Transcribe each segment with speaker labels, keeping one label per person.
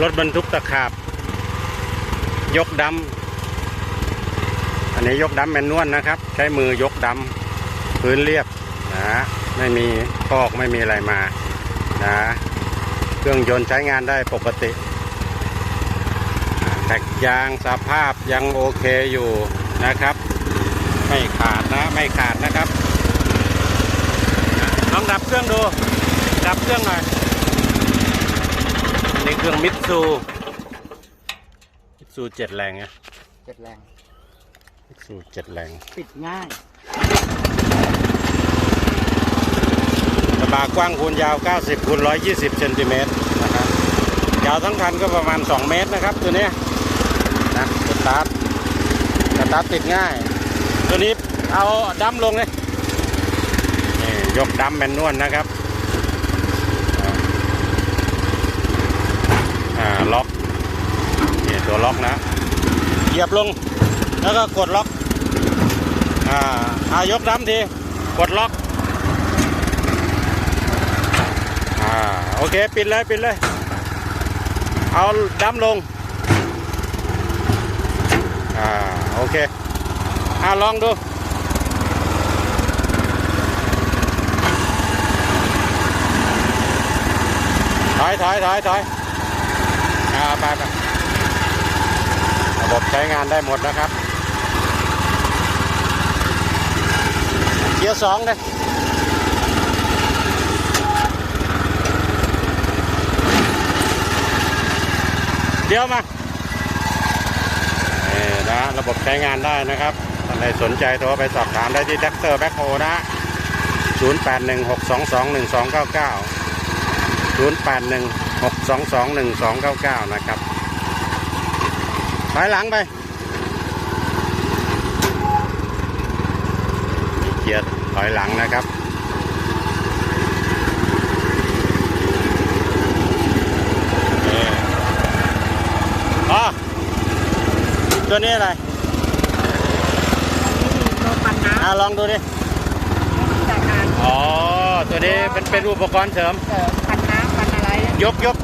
Speaker 1: รถบรรทุกตะขาบ ยกดำอันนี้ยกดำแมนนวลนะครับ ใช้มือยกดำพื้นเรียบนะไม่มีพอกไม่มีอะไรมานะเครื่องยนต์ใช้งานได้ปกติแท็กยางสภาพยังโอเคอยู่นะครับ ไม่ขาดนะไม่ขาดนะครับลองดับเครื่องดู ดับเครื่องหน่อย นนี่เครื่องมิตซูมิตซูเจ็ดแรงนะ
Speaker 2: เจ็ดแรง
Speaker 1: มิตซูเจ็ดแรง
Speaker 2: ปิดง่าย
Speaker 1: กระบะกว้างคูณยาว 90คูณ120เซนติเมตรนะครับ ยาวทั้งคันก็ประมาณ 2 เมตรนะครับ ตัวเนี้ยนะสตาร์ทสตาร์ทติดง่าย ตัวนี้เอาดัมลงเลยนี่ยกดัมแมนนวลนะครับ อ่าล็อกเนี่ยตัวล็อกนะเหยียบลง แล้วก็กดล็อกอ่าอายกดัมทีกดล็อกอ่าโอเคปิดเลยปิดเลยเอาดัมลง อ่า โอเค อ่าลองดู ถอยถอยถอยถอย ไปไประบบใช้งานได้หมดนะครับเกียร์สองเลยเดี๋ยวมานี่นะระบบใช้งานได้นะครับท่านใดสนใจโทรไปสอบถามได้ที่แท็กเตอร์แบ็คโฮนะ0816221299 0816221299 นะครับถอยหลังไปเกียร์ถอยหลังนะครับนี่อ๋อตัวนี้อะไร
Speaker 2: ตัวปันน้
Speaker 1: อ่าลองดูดิำ
Speaker 2: จากการ
Speaker 1: อ๋อ ตัวนี้เป็นเป็นอุปกรณ์เสริม ยกยก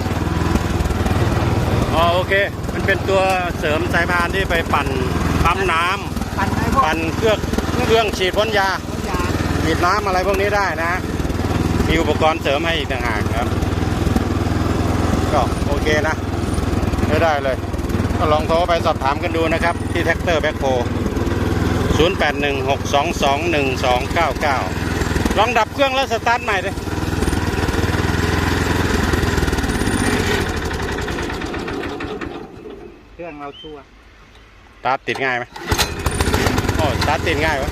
Speaker 1: อ๋อโอเค มันเป็นตัวเสริมสายพานที่ไปปั่นปั๊มน้
Speaker 2: ปันไอ้พวำก
Speaker 1: ปั่นเครื่องเครื่องฉีดพ่นยา
Speaker 2: รถยา
Speaker 1: ฉีดน้ำอะไรพวกนี้ได้นะมีอุปกรณ์เสริมให้อีกต่างหากครับ ก็โอเคนะไม่ได้เลย ก็ลองโทรไปสอบถามกันดูนะครับ ที่แท็กเตอร์แบ็คโฮ0816221299 ลองดับเครื่องแล้วสตาร์ทใหม่ดิ
Speaker 2: เครื่องเราชัวร์
Speaker 1: สตาร์ทติดง่ายไหมโอ้สตาร์ทติดง่ายวะ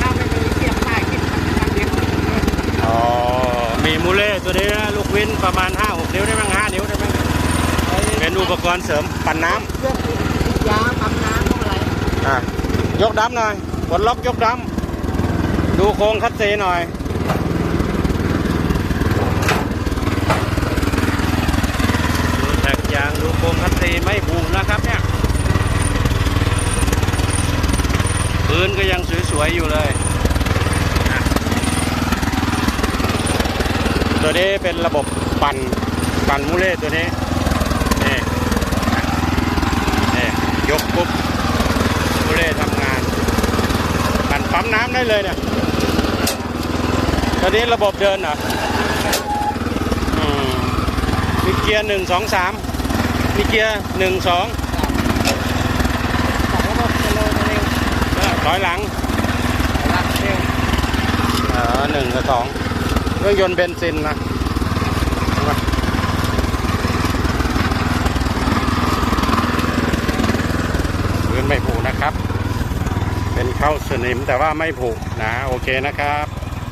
Speaker 2: ถ้าไม่มีเสียบได้คิดมันจะเดียว
Speaker 1: อ๋อมีมูเล่ตัวนี้นะลูกวินประมาณ5-6นิ้วได้มั้ง5นิ้วได้มั้งเป็นอุปกรณ์เสริมปั่นน้ำ
Speaker 2: เครื่องปิดยาปั๊มน้ำพวกอะไร
Speaker 1: อะยกดัมหน่อยกดล็อกยกดัมดูโครงคัดเซหน่อย ดูแท็กยางดูโครงคัดเซไม่ผูกนะครับเนี่ย พื้นก็ยังสวยๆอยู่เลยตัวนี้เป็นระบบปั่นปั่นมูเล่ตัวนี้นี่นี่ยกปุ๊บผู้เล่ทำงาน ปั่นปั๊มน้ำได้เลยเนี่ยตอนนี้ระบบเดินเหรอมีเกียร์หนึ่งสองสามมีเกียร์หนึ่งสอง
Speaker 2: แต่ระบบจะเร็วจะเร็ว
Speaker 1: ร้อยหลัง
Speaker 2: ลักเร็ว
Speaker 1: เออหนึ่งกับสองเครื่องยนต์เบนซินนะพื้นไม่ผูกนะครับ เป็นเข้าสนิมแต่ว่าไม่ผูกนะ โอเคนะครับ